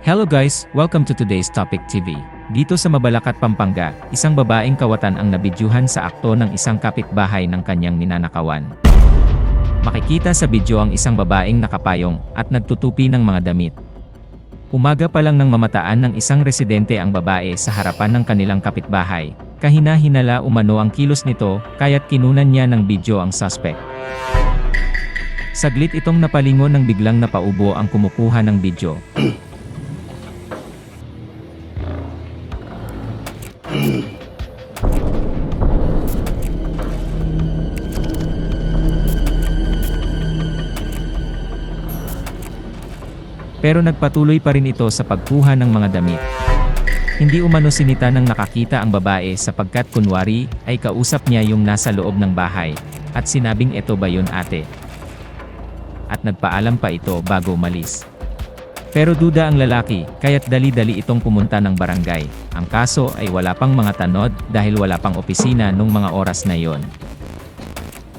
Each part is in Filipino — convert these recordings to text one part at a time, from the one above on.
Hello guys, welcome to today's Topic TV. Dito sa Mabalacat, Pampanga, isang babaeng kawatan ang nabidyuhan sa akto ng isang kapitbahay ng kanyang ninanakawan. Makikita sa video ang isang babaeng nakapayong at nagtutupi ng mga damit. Umaga pa lang nang mamataan ng isang residente ang babae sa harapan ng kanilang kapitbahay. Kahina-hinala umano ang kilos nito, kaya't kinunan niya ng video ang suspect. Saglit itong napalingon nang biglang napaubo ang kumukuha ng video. Pero nagpatuloy pa rin ito sa pagkuha ng mga damit. Hindi umano sinita ng nakakita ang babae sapagkat kunwari ay kausap niya yung nasa loob ng bahay at sinabing eto ba yun ate? At nagpaalam pa ito bago umalis. Pero duda ang lalaki, kaya't dali-dali itong pumunta ng barangay. Ang kaso ay wala pang mga tanod dahil wala pang opisina nung mga oras na yon.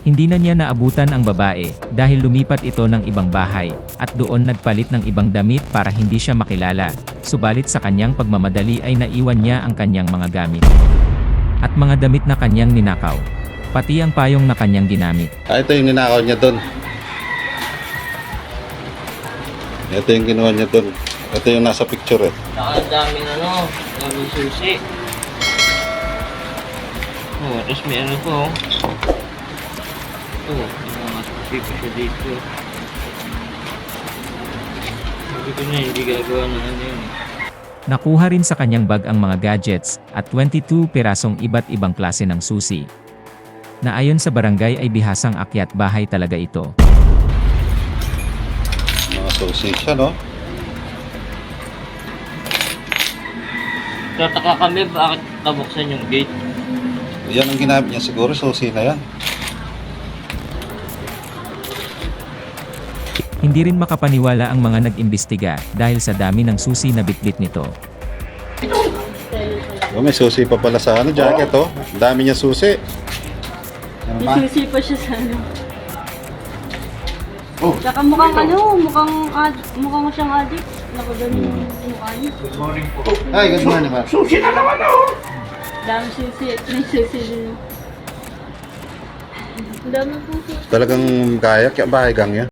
Hindi na niya naabutan ang babae dahil lumipat ito ng ibang bahay at doon nagpalit ng ibang damit para hindi siya makilala. Subalit sa kanyang pagmamadali ay naiwan niya ang kanyang mga gamit. At mga damit na kanyang ninakaw. Pati ang payong na kanyang ginamit. Ah, ito yung ninakaw niya doon. Ito yung ginawa niya doon. Ito yung nasa picture eh. Saka daming ano, daming susi. Oh, tapos may ano to. Ito, may mga pa siya dito. Sabi ko na, hindi gagawa ng ano yun. Nakuha rin sa kanyang bag ang mga gadgets at 22 pirasong iba't ibang klase ng susi. Na ayon sa barangay ay bihasang akyat bahay talaga ito. Mga susi siya, no? Tataka kami, bakit nabuksan yung gate? Yan ang ginamit niya siguro, susi na yan. Hindi rin makapaniwala ang mga nag-imbestiga dahil sa dami ng susi na bitbit nito. Oh, may susi pa pala sa ano, jacket, oh. Ang dami niya susi. Ano ba? Isusi pa siya sa ano. Oh. Tsaka mukhang ano, mukhang, ad, mukhang siyang addict. Naku, ganun yung mukha niya. Ay, good morning, ma'am. Dami susi, may susi din. Ang dami po susi. Talagang kaya, kaya bahay gang yan.